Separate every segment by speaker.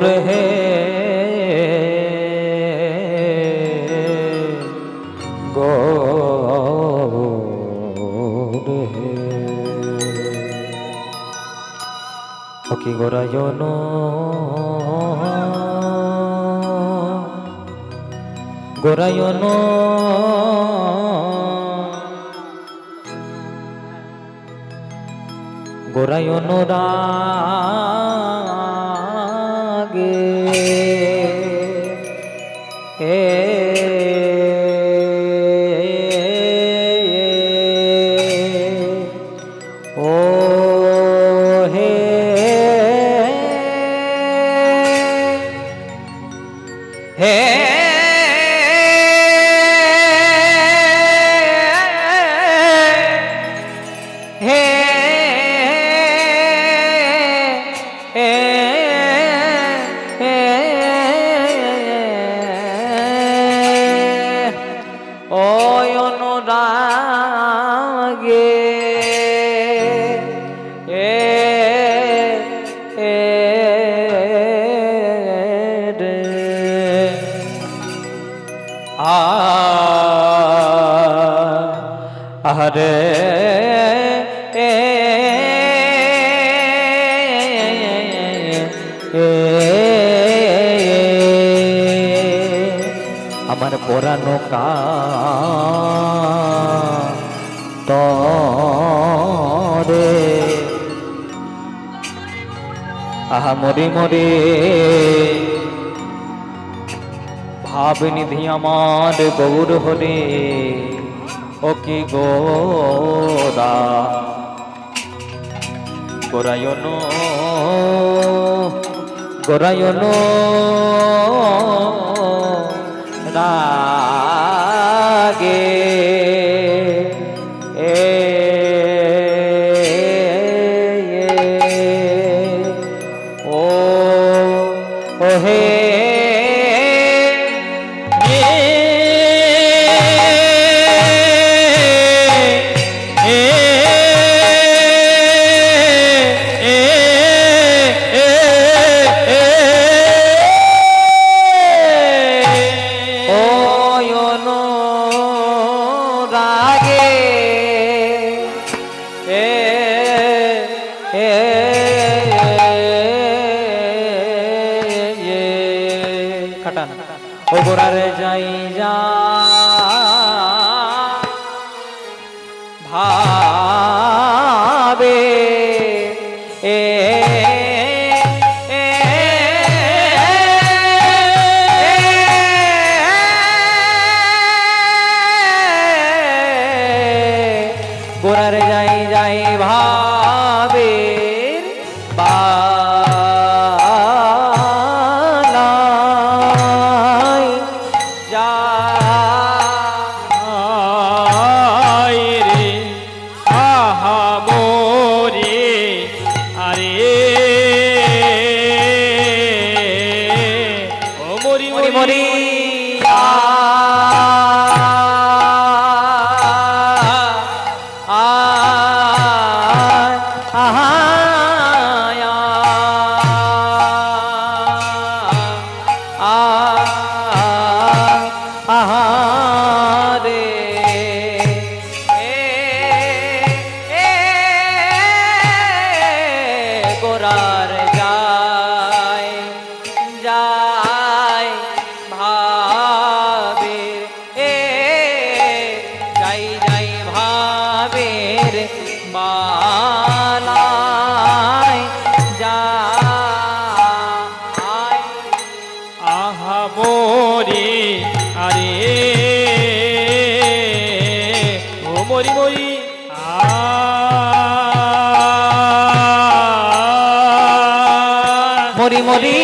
Speaker 1: হুজুর হে। গোরা গোরাজন গোরায়ন। গোরায়ন। রা রে আমার পরানো কা তরে আহা মরি মরি ভাবনিধি আমার গৌর হলে ওকি গোরা গোরায়ন গোরায়ন রা যাই যা
Speaker 2: মরি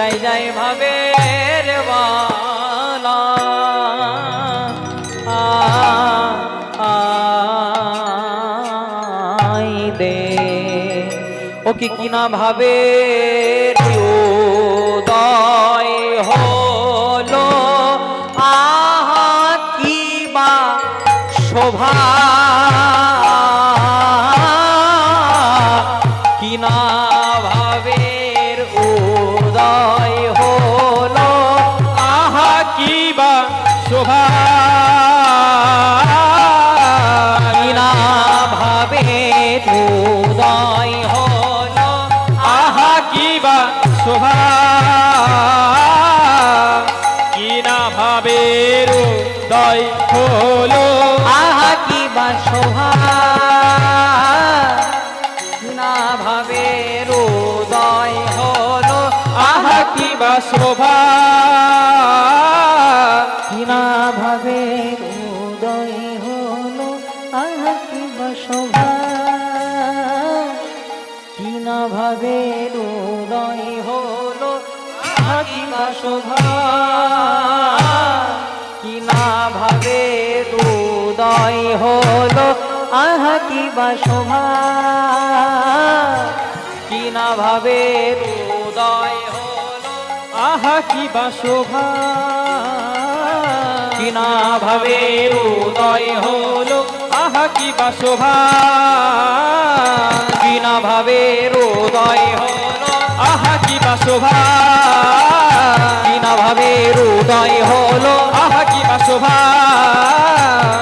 Speaker 1: যাই যাই ভাবে
Speaker 2: রে
Speaker 1: বালা আই দে। ও কি কিনা ভাবে উদয় হলো? আহা, কি বা শোভা উদয় হল।
Speaker 2: আহা কিবা শোভা।
Speaker 1: কিনা ভাবের উদয় হল? উদয় হলো
Speaker 2: আহা কি বা শোভা?
Speaker 1: কিনা ভাবের উদয় হলো আহা কি বা শোভা? কিনা ভাবের উদয় হলো আহা কি বা শোভা? কিনা ভাবের উদয় হলো আহা কি বা শোভা? কিনা ভাবের উদয় হলো।
Speaker 2: আহা কি বা শোভা?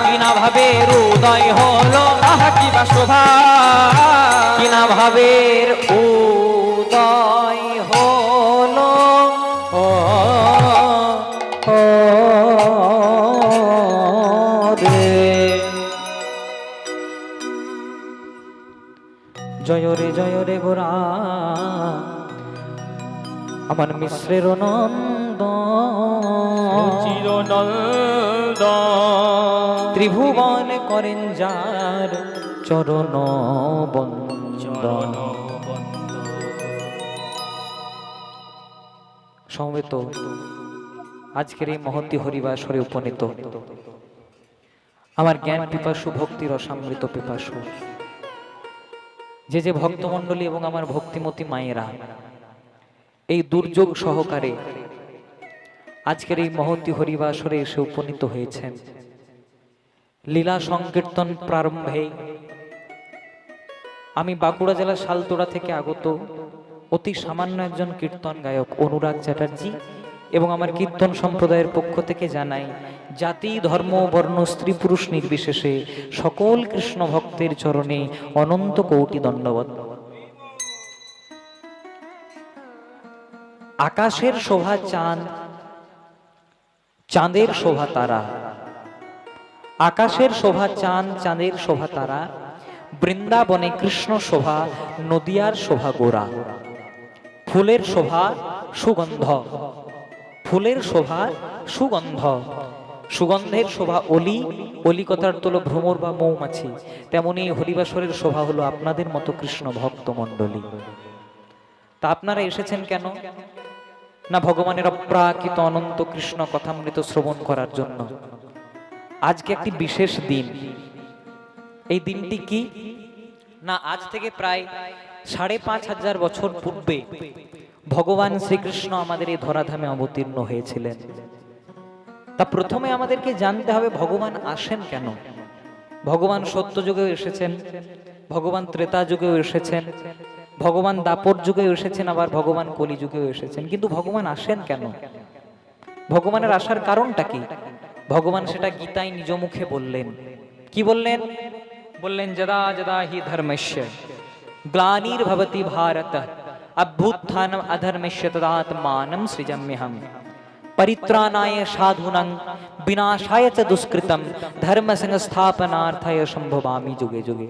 Speaker 1: কিনা ভাবের উদয় হলো।
Speaker 2: আহা কি বা শোভা?
Speaker 1: কিনা ভাবের জয় রে জয় রে গোরা। আমার মিশ্রের নন্দ।
Speaker 2: চিরনন্দ
Speaker 1: ত্রিভুবন করেন যার চরণ বন্দন সমবেত, আজকের এই মহন্তী হরিবাসরে উপনীত। আমার জ্ঞান পিপাসু ভক্তি রসামৃত পিপাসু। যে যে ভক্তমণ্ডলী এবং আমার ভক্তিমতী মায়েরা এই দুর্যোগ সহকারে আজকের এই মহন্তী হরিবাসরে এসে উপনীত হয়েছেন। লীলা সংকীর্তন প্রারম্ভে আমি বাঁকুড়া জেলার শালতোড়া থেকে আগত অতি সামান্য একজন কীর্তন গায়ক অনুরাগ চ্যাটার্জি এবং আমার কীর্তন সম্প্রদায়ের পক্ষ থেকে জানাই, জাতি, ধর্ম, বর্ণ, স্ত্রী, পুরুষ নির্বিশেষে সকল কৃষ্ণ ভক্তের চরণে অনন্ত কৌটি দণ্ডবত। আকাশের শোভা চাঁদ, চাঁদের শোভা তারা। আকাশের শোভা চাঁদ, চাঁদের শোভা তারা। বৃন্দাবনে কৃষ্ণ শোভা, নদিয়ার শোভা গোরা ফুলের শোভা, সুগন্ধ। ফুলের শোভা, সুগন্ধ। সুগন্ধের শোভা অলি অলি কথার তোলো ভ্রমর বা মৌমাছি। তেমনি হরিবাসরের শোভা হলো আপনাদের মতো কৃষ্ণ ভক্ত মণ্ডলী তা আপনারা এসেছেন কেন? না ভগবানের অপ্রাকৃত অনন্ত কৃষ্ণ কথামৃত শ্রবণ করার জন্য। আজকে একটি বিশেষ দিন। এই দিনটি কি? না, আজ থেকে প্রায় সাড়ে পাঁচ হাজার বছর পূর্বে ভগবান শ্রীকৃষ্ণ আমাদের এই ধরাধামে অবতীর্ণ হয়েছিলেন। তা প্রথমে আমাদেরকে জানতে হবে, ভগবান আসেন কেন? ভগবান সত্য যুগেও এসেছেন, ভগবান ত্রেতা যুগেও এসেছেন ভগবান দাপর যুগেও এসেছেন আবার ভগবান কলি যুগেও এসেছেন। কিন্তু ভগবান আসেন কেন? ভগবানের আসার কারণটা কি? ভগবান সেটা গীতায় নিজ মুখে বললেন। কি বললেন? বললেন যদা যদা হি ধর্মস্য গ্লানির ভবতি ভারত অভ্যুত্থানম অধর্মস্য তদাত্মানম সৃজম্যহম। পরিত্রাণায় সাধুনাং বিনাশায় চ দুষ্কৃতম ধর্ম সংস্থাপনার্থায় সম্ভবামি যুগে যুগে।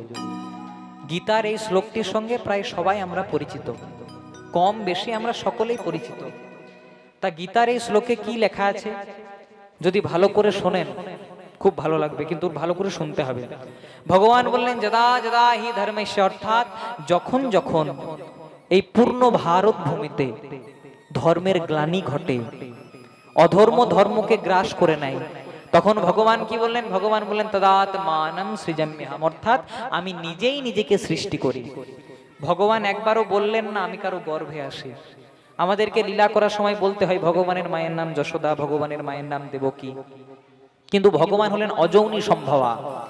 Speaker 1: গীতার এই শ্লোকটির সঙ্গে প্রায় সবাই আমরা পরিচিত। কম বেশি আমরা সকলেই পরিচিত। তা গীতার এই শ্লোকে কি লেখা আছে? যদি ভালো করে শোনেন, খুব ভালো লাগবে, কিন্তু ভালো করে শুনতে হবে। ভগবান বললেন, যদা যদা হি ধর্মেশ, অর্থাৎ যখন যখন এই পূর্ণ ভারত ভূমিতে ধর্মের গ্লানি ঘটে, অধর্ম ধর্মকে গ্রাস করে নেয় তখন ভগবান কি বললেন? ভগবান বললেন তদাত মানম সৃজম্যাম অর্থাৎ আমি নিজেই নিজেকে সৃষ্টি করি। ভগবান একবারও বললেন না, আমি কারও গর্ভে আসি। আমাদেরকে লীলা করার সময় বলতে হয়, ভগবানের মায়ের নাম যশোদা, ভগবানের মায়ের নাম দেবকী। কিন্তু ভগবান হলেন অযৌনী সম্ভবা।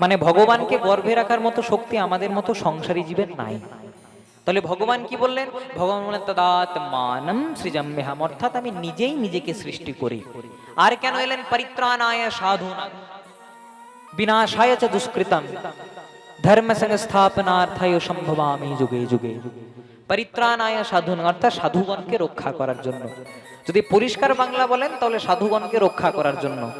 Speaker 1: মানে ভগবানকে গর্ভে রাখার মতো শক্তি আমাদের মতো সংসারী জীবের নাই। তাহলে ভগবান কি বললেন? ভগবান বললেন তদাত মানম সৃজম্যহাম। অর্থাৎ আমি নিজেই নিজেকে সৃষ্টি করি। আর কেন এলেন পরিত্রাণায় সাধুনা বিনাশায় চ দুষ্কৃতম। ধর্ম সংস্থাপনার্থায় সম্ভবামি যুগে যুগে। পরিত্রাণায় সাধুন অর্থাৎ সাধুগণকে রক্ষা করার জন্য। যদি পরিষ্কার বাংলা বলেন, তাহলে সাধুগণকে রক্ষা করার জন্য।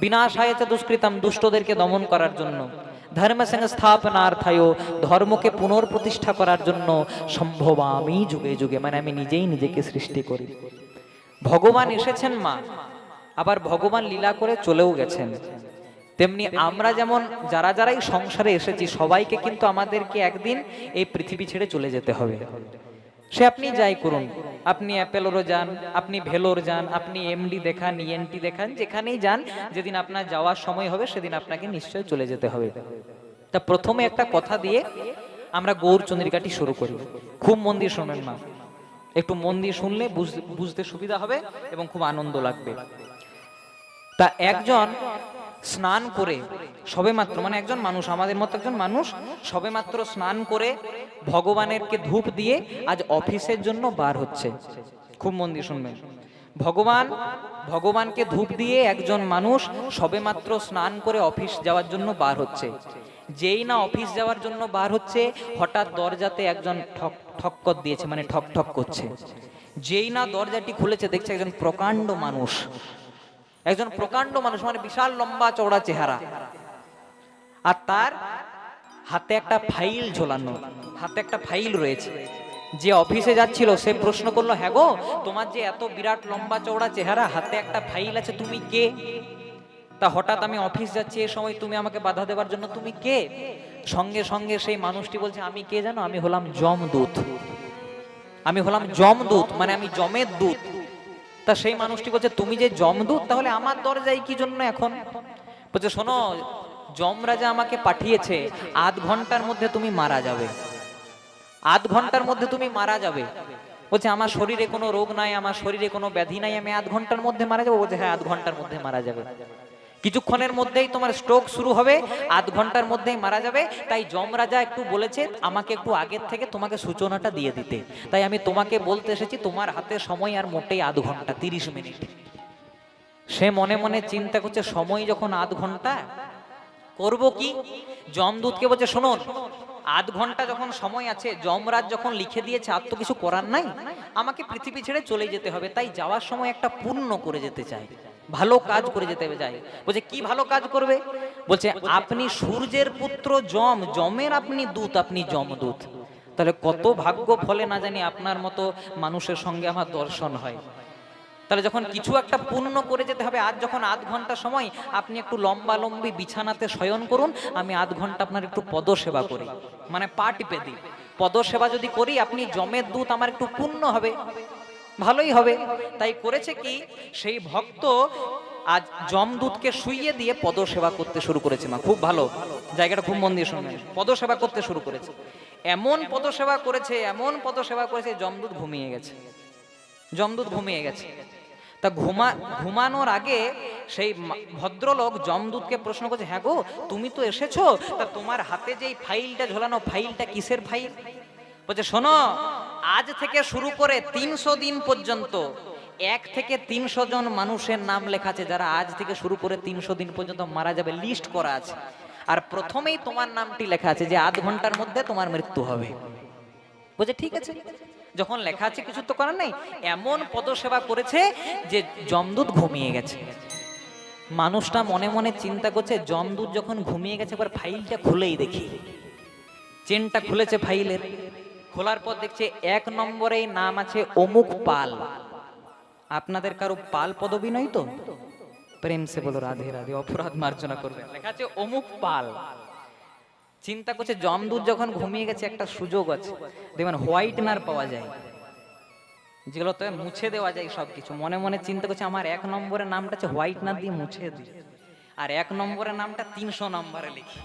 Speaker 1: বিনাশায় চ দুষ্কৃতম, দুষ্টদেরকে দমন করার জন্য। ধর্ম সংস্থাপনার্থায় ধর্মকে পুনর্প্রতিষ্ঠা করার জন্য সম্ভবামি যুগে যুগে। মানে আমি নিজেই নিজেকে সৃষ্টি করি। ভগবান এসেছেন মা। আবার ভগবান লীলা করে চলেও গেছেন। তেমনি আমরা যেমন যারা যারাই সংসারে এসেছি, সবাইকে কিন্তু আমাদেরকে একদিন এই পৃথিবী ছেড়ে চলে যেতে হবে। সে আপনি যাই করুন, আপনি অ্যাপেলোরও যান, আপনি ভেলোর যান, আপনি এমডি দেখান ইএনটি দেখান, যেখানেই যান, যেদিন আপনার যাওয়ার সময় হবে, সেদিন আপনাকে নিশ্চয় চলে যেতে হবে। তা প্রথমে একটা কথা দিয়ে আমরা গৌর চন্দ্রিকাটি শুরু করি। খুব মন দিয়ে শোনেন মা। একটু মন দিয়ে শুনলে বুঝ- বুঝতে সুবিধা হবে এবং খুব আনন্দ লাগবে। তা একজন স্নান করে সবেমাত্র মানে একজন মানুষ, আমাদের মতো একজন মানুষ সবেমাত্র স্নান করে ভগবানেরকে ধূপ দিয়ে আজ অফিসের জন্য বার হচ্ছে। খুব মন দিয়ে শুনবেন। ভগবান, ভগবানকে ধূপ দিয়ে একজন মানুষ সবেমাত্র স্নান করে অফিস যাওয়ার জন্য বার হচ্ছে। যেই না অফিস যাওয়ার জন্য বার হচ্ছে, হঠাৎ দরজাতে একজন ঠক, ঠক্কর দিয়েছে মানে ঠক ঠক করছে। যেই না দরজাটি খুলেছে, দেখছে একজন প্রকাণ্ড মানুষ। একজন প্রকাণ্ড মানুষ মানে বিশাল লম্বা চওড়া চেহারা। আর তার হাতে একটা ফাইল ঝোলানো, হাতে একটা ফাইল রয়েছে। যে অফিসে যাচ্ছিল, সে প্রশ্ন করল হ্যাঁ গো, তোমার যে এত বিরাট লম্বা চওড়া চেহারা, হাতে একটা ফাইল আছে, তুমি কে? তা হঠাৎ আমি অফিস যাচ্ছি, এ সময় তুমি আমাকে বাধা দেওয়ার জন্য তুমি কে? সঙ্গে সঙ্গে সেই মানুষটি বলছে, আমি কে জানো? আমি হলাম জমদূত আমি হলাম জমদূত মানে আমি জমের দূত। তা সেই মানুষটি বলছে, তুমি যে জমদূত তাহলে আমার দরজায় কি জন্য এখন? বলছে, শোনো যমরাজা আমাকে পাঠিয়েছে, আধ ঘণ্টার মধ্যে তুমি মারা যাবে। আধ ঘণ্টার মধ্যে তুমি মারা যাবে। বলছে, আমার শরীরে কোনো রোগ নাই, আমার শরীরে কোনো ব্যাধি নাই, আমি আধ ঘণ্টার মধ্যে মারা যাব। বলছে হ্যাঁ আধ ঘণ্টার মধ্যে মারা যাবে। কিছুক্ষণের মধ্যেই তোমার স্ট্রোক শুরু হবে, আধ ঘণ্টার মধ্যেই মারা যাবে। তাই যমরাজা একটু বলেছে, আমাকে একটু আগের থেকে তোমাকে সূচনাটা দিয়ে দিতে। তাই আমি তোমাকে বলতে এসেছি, তোমার হাতে সময় আর মোটেই আধ ঘণ্টা, তিরিশ মিনিট। সে মনে মনে চিন্তা করছে, সময় যখন আধ ঘণ্টা, করব কি? যমদূতকে বলছে, শুনুন, আধ ঘণ্টা যখন সময় আছে, যমরাজ যখন লিখে দিয়েছে, আর তো কিছু করার নাই, আমাকে পৃথিবী ছেড়ে চলে যেতে হবে। তাই যাওয়ার সময় একটা পূর্ণ করে যেতে চাই। ভালো কাজ করে যেতে চাই। বলছে, কি ভালো কাজ করবে? বলছে, আপনি সূর্যের পুত্র যম জমের আপনি দূত, আপনি যমদূত। তাহলে কত ভাগ্য ফলে না জানি আপনার মতো মানুষের সঙ্গে আমার দর্শন হয়। তাহলে যখন কিছু একটা পূর্ণ করে যেতে হবে, আজ যখন আধ ঘণ্টা সময়, আপনি একটু লম্বা লম্বি বিছানাতে শয়ন করুন, আমি আধ ঘণ্টা আপনার একটু পদসেবা করি। মানে পা টিপে দিই। পদসেবা যদি করি, আপনি জমের দূত আমার একটু পূর্ণ হবে। ভালোই হবে। তাই করেছে কি? সেই ভক্ত আজ জমদূতকে শুইয়ে দিয়ে পদসেবা করতে শুরু করেছে মা, খুব ভালো। জায়গাটা খুব মন দিয়ে শুনবেন। পদসেবা করতে শুরু করেছে। এমন পদসেবা করেছে, এমন পদসেবা করেছে জমদূত ঘুমিয়ে গেছে। জমদূত ঘুমিয়ে গেছে। তা ঘুমা, ঘুমানোর আগে সেই ভদ্রলোক জমদূতকে প্রশ্ন করছে হ্যাঁ গো, তুমি তো এসেছ? তা তোমার হাতে যেই ফাইলটা ঝোলানো ফাইলটা কিসের ফাইল? বলছে, শোনো আজ থেকে শুরু করে তিনশো দিন পর্যন্ত এক থেকে তিনশো জন মানুষের নাম লেখা আছে, যারা আজ থেকে শুরু করে তিনশো দিন পর্যন্ত মারা যাবে লিস্ট করা আছে। আর প্রথমেই তোমার নামটি লেখা আছে যে আধ ঘণ্টার মধ্যে তোমার মৃত্যু হবে। বলছে ঠিক আছে? যখন লেখা আছে, কিছু তো করার নেই। এমন পদসেবা করেছে যে জমদূত ঘুমিয়ে গেছে। মানুষটা মনে মনে চিন্তা করছে জমদূত যখন ঘুমিয়ে গেছে, এবার ফাইলটা খুলেই দেখি। চেনটা খুলেছে ফাইলের খোলার পর দেখছে এক নম্বরেই নাম আছে অমুক পাল। আপনাদের কারও পাল পদবী নয় তো? প্রেম সে বলো, রাধে রাধে, অপরাধ মার্জনা করবে। লেখা আছে অমুক পাল। চিন্তা করছে জমদূত যখন ঘুমিয়ে গেছে, একটা সুযোগ আছে। দেখবেন হোয়াইটনার পাওয়া যায়। যেগুলো তো মুছে দেওয়া যায় সবকিছু। মনে মনে চিন্তা করছে, আমার এক নম্বরের নামটা হচ্ছে হোয়াইটনার দিয়ে মুছে দিই। আর এক নম্বরের নামটা তিনশো নম্বরে লিখি।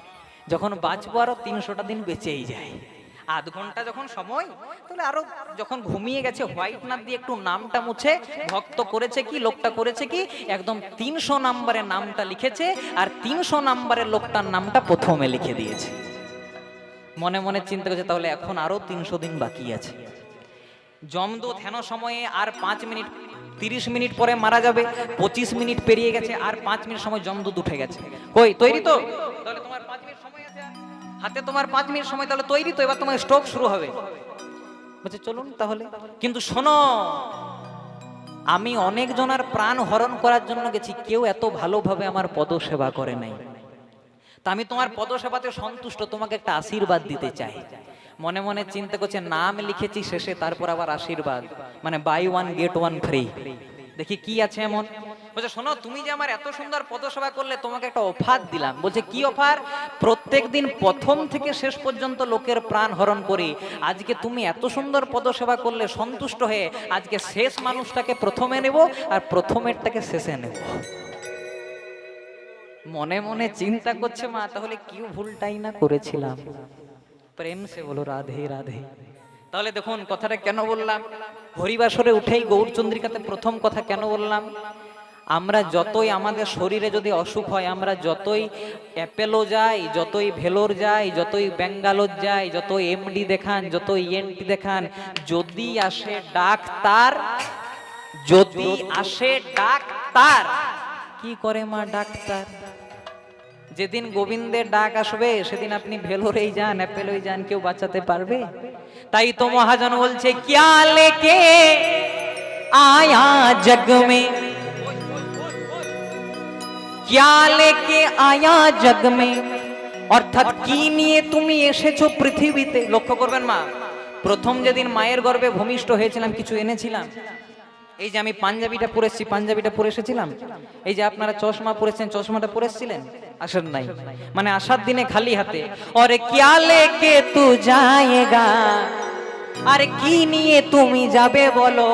Speaker 1: যখন বাঁচবো আরও তিনশোটা দিন বেঁচেই যায়। আধ ঘণ্টা যখন সময়, তাহলে আরও যখন ঘুমিয়ে গেছে হোয়াইটনার দিয়ে একটু নামটা মুছে, ভক্ত করেছে কি, লোকটা করেছে কি, একদম তিনশো নাম্বারের নামটা লিখেছে, আর তিনশো নাম্বারের লোকটার নামটা প্রথমে লিখে দিয়েছে। মনে মনে চিন্তা করছে, তাহলে এখন আরও তিনশো দিন বাকি আছে। জমদূত হেন সময়ে আর পাঁচ মিনিট, তিরিশ মিনিট পরে মারা যাবে, পঁচিশ মিনিট পেরিয়ে গেছে, আর পাঁচ মিনিট সময় জমদূত উঠে গেছে। কই, তৈরি তো? তাহলে তোমার পাঁচ মিনিট সময় আছে? হাতে তোমার পাঁচ মিনিট সময় তাহলে তৈরি তো, এবার তোমার স্ট্রোক শুরু হবে। বলছে, চলুন তাহলে। কিন্তু শোনো, আমি অনেক জনের প্রাণ হরণ করার জন্য গেছি, কেউ এত ভালোভাবে আমার পদসেবা করে নাই। তা আমি তোমার পদসেবাতে সন্তুষ্ট, তোমাকে একটা আশীর্বাদ দিতে চাই। মনে মনে চিন্তা করছে, নাম লিখেছি শেষে, তারপর আবার আশীর্বাদ। মানে buy one get one free দেখি কি আছে এমন? বলছে, শোনো, তুমি যে আমার এত সুন্দর পদসেবা করলে, তোমাকে একটা অফার দিলাম। বলছে, কি অফার? প্রত্যেক দিন প্রথম থেকে শেষ পর্যন্ত লোকের প্রাণ হরণ করি। আজকে তুমি এত সুন্দর পদসেবা করলে সন্তুষ্ট হয়ে আজকে শেষ মানুষটাকে প্রথমে নেব আর প্রথমেরটাকে শেষে নেব। মনে মনে চিন্তা করছে, মা, তাহলে কি ভুলটাই না করেছিলাম। প্রেম সে বলো রাধে রাধে। তাহলে দেখুন, কথাটা কেন বললাম? হরিবাসরে উঠেই গৌরচন্দ্রিকাতে প্রথম কথা কেন বললাম? আমরা যতই আমাদের শরীরে যদি অসুখ হয়, আমরা যতই অ্যাপেলো যাই, যতই ভেলোর যাই, যতই ব্যাঙ্গালোর যাই যত এমডি দেখান যত ইএনটি দেখান, যদি আসে ডাক্তার, যদি আসে ডাক্তার, কি করে মা ডাক্তার? যেদিন গোবিন্দের ডাক আসবে, সেদিন আপনি ভেলোরেই যান, অ্যাপেলোই যান, কেউ বাঁচাতে পারবে? তাই তো মহাজন বলছে, ক্যা লেকে আয়া জগ মে? ক্যা লেকে আয়া জগ মে অর্থাৎ কি নিয়ে তুমি এসেছ পৃথিবীতে? লক্ষ্য করবেন মা, প্রথম যেদিন মায়ের গর্ভে ভূমিষ্ঠ হয়েছিলাম, কিছু এনেছিলাম। এই যে আমি পাঞ্জাবিটা পরে এসেছি পাঞ্জাবিটা পরে এসেছিলাম? এই যে আপনারা চশমা পরেছেন, চশমাটা পরে এসেছিলেন? আসেন নাই। মানে আসার দিনে খালি হাতে। অরে ক্যা লেকে তু যায়েগা? আরে কি নিয়ে তুমি যাবে বলো?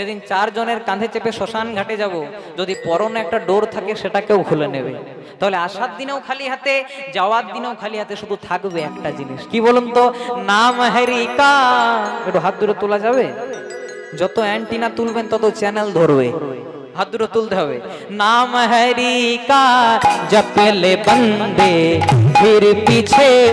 Speaker 1: যেদিন চারজনের কাঁধে চেপে শ্মশান ঘাটে যাব, যদি পরনে একটা ডোর থাকে সেটাকেও খুলে নেবে। তাহলে আসার দিনেও খালি হাতে, যাওয়ার দিনেও খালি হাতে শুধু থাকবে একটা জিনিস। কি বলুন তো? নাম হ্যারিকা একটু হাত দূরে তোলা যাবে? যত অ্যান্টিনা তুলবেন তত চ্যানেল ধরবে। হাত দুটো তুলতে হবে। নাম হ্যারিকা জপলে বন্দে, ফির পিছে